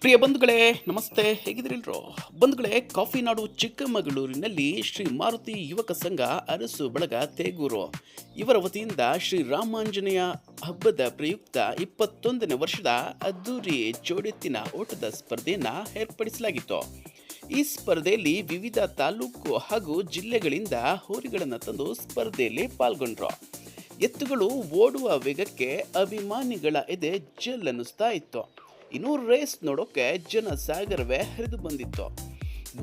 ಪ್ರಿಯ ಬಂಧುಗಳೇ, ನಮಸ್ತೆ. ಹೇಗಿದ್ದೀರಿಲ್ರೋ? ಬಂಧುಗಳೇ, ಕಾಫಿ ನಾಡು ಚಿಕ್ಕಮಗಳೂರಿನಲ್ಲಿ ಶ್ರೀ ಮಾರುತಿ ಯುವಕ ಸಂಘ ಅರಸು ಬಳಗ ತೇಗೂರು. ಇವರ ವತಿಯಿಂದ ಶ್ರೀ ರಾಮಾಂಜನೇಯ ಹಬ್ಬದ ಪ್ರಯುಕ್ತ ಇಪ್ಪತ್ತೊಂದನೇ ವರ್ಷದ ಅದ್ದೂರಿ ಜೋಡೆತ್ತಿನ ಓಟದ ಸ್ಪರ್ಧೆಯನ್ನು ಏರ್ಪಡಿಸಲಾಗಿತ್ತು. ಈ ಸ್ಪರ್ಧೆಯಲ್ಲಿ ವಿವಿಧ ತಾಲೂಕು ಹಾಗೂ ಜಿಲ್ಲೆಗಳಿಂದ ಹೋರಿಗಳನ್ನು ತಂದು ಸ್ಪರ್ಧೆಯಲ್ಲಿ ಪಾಲ್ಗೊಂಡ್ರು. ಎತ್ತುಗಳು ಓಡುವ ವೇಗಕ್ಕೆ ಅಭಿಮಾನಿಗಳ ಎದೆ ಜಲ್ಲನ್ನಿಸ್ತಾ ಇತ್ತು. ಇನ್ನು ರೇಸ್ ನೋಡೋಕೆ ಜನ ಸಾಗರವೇ ಹರಿದು ಬಂದಿತ್ತು.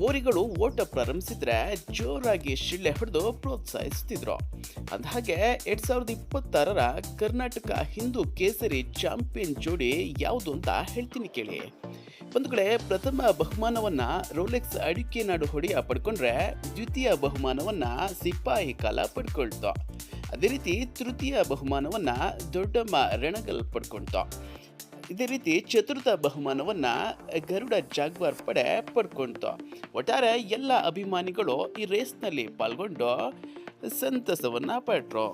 ಓರಿಗಳು ಓಟ ಪ್ರಾರಂಭಿಸಿದ್ರೆ ಜೋರಾಗಿ ಶಿಳ್ಳೆ ಹೊಡೆದು ಪ್ರೋತ್ಸಾಹಿಸುತ್ತಿದ್ರು ಅಂದಹಾಗೆ ಎರಡ್ ಸಾವಿರದ ಇಪ್ಪತ್ತಾರರ ಕರ್ನಾಟಕ ಹಿಂದೂ ಕೇಸರಿ ಚಾಂಪಿಯನ್ ಜೋಡಿ ಯಾವುದು ಅಂತ ಹೇಳ್ತೀನಿ ಕೇಳಿ. ಒಂದು ಕಡೆ ಪ್ರಥಮ ಬಹುಮಾನವನ್ನ ರೋಲೆಕ್ಸ್ ಅಡಿಕೆ ನಾಡು ಹೊಡೆಯ ಪಡ್ಕೊಂಡ್ರೆ ದ್ವಿತೀಯ ಬಹುಮಾನವನ್ನ ಸಿಪಾಯಿ ಕಾಲ ಪಡ್ಕೊಳ್ತು. ಅದೇ ರೀತಿ ತೃತೀಯ ಬಹುಮಾನವನ್ನ ದೊಡ್ಡಮ್ಮ ರೆಣಗಲ್ ಪಡ್ಕೊಳ್ತು. ಇದೇ ರೀತಿ ಚತುರ್ಥ ಬಹುಮಾನವನ್ನ ಗರುಡ ಜಾಗ್ವಾರ್ ಪಡೆ ಪಡ್ಕೊಳ್ತು ಒಟ್ಟಾರೆ ಎಲ್ಲ ಅಭಿಮಾನಿಗಳು ಈ ರೇಸ್ನಲ್ಲಿ ಪಾಲ್ಗೊಂಡು ಸಂತಸವನ್ನ ಪಟ್ರು.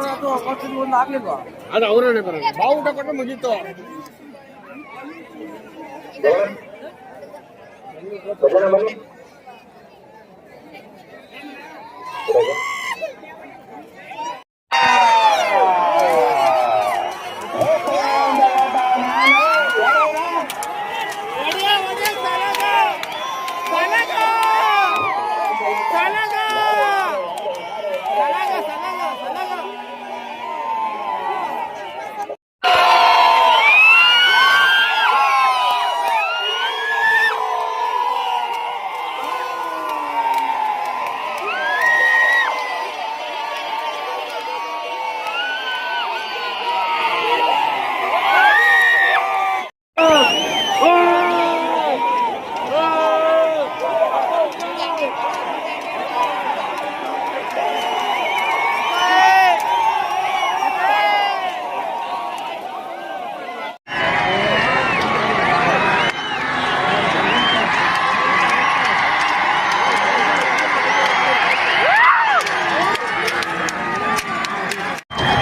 ಅದು ಫಸ್ಟ್ ಒಂದು ಆಗ್ಲಿಲ್ವಾ ಅದು ಅವರೇ ಬರೋದು ಬಾವು ಊಟ ಕೊಟ್ಟರೆ ಮುಗೀತು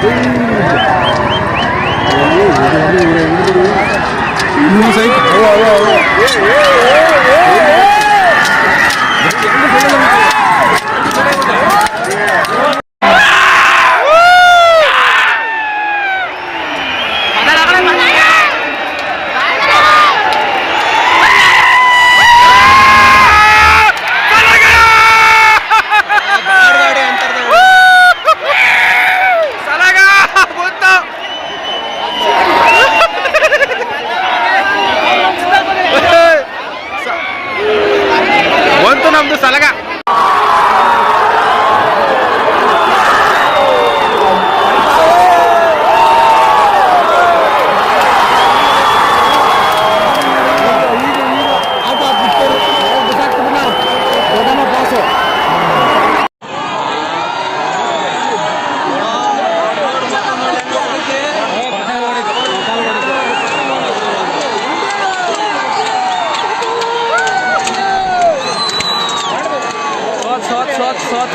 ดูสิ ಸೋತ್ ಸೋತ್ ಸೋತ್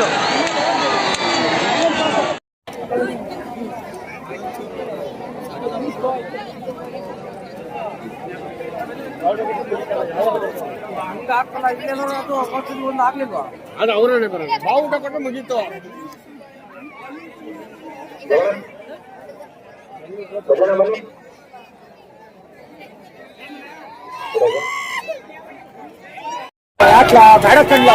ಹಂಗ ಹಾಕಲ್ಲ ಇಲ್ಲೇನೋ ಅದು ಫಸ್ಟ್ ಒಂದು ಆಗ್ಲಿಲ್ವಾ ಅದು ಅವರೇ ಬರೋದು ಬಾವು ಊಟ ಕೊಟ್ಟರೆ ಮುಗೀತು ಯಾಕ ಬೇಡ ಕಣ್ಲ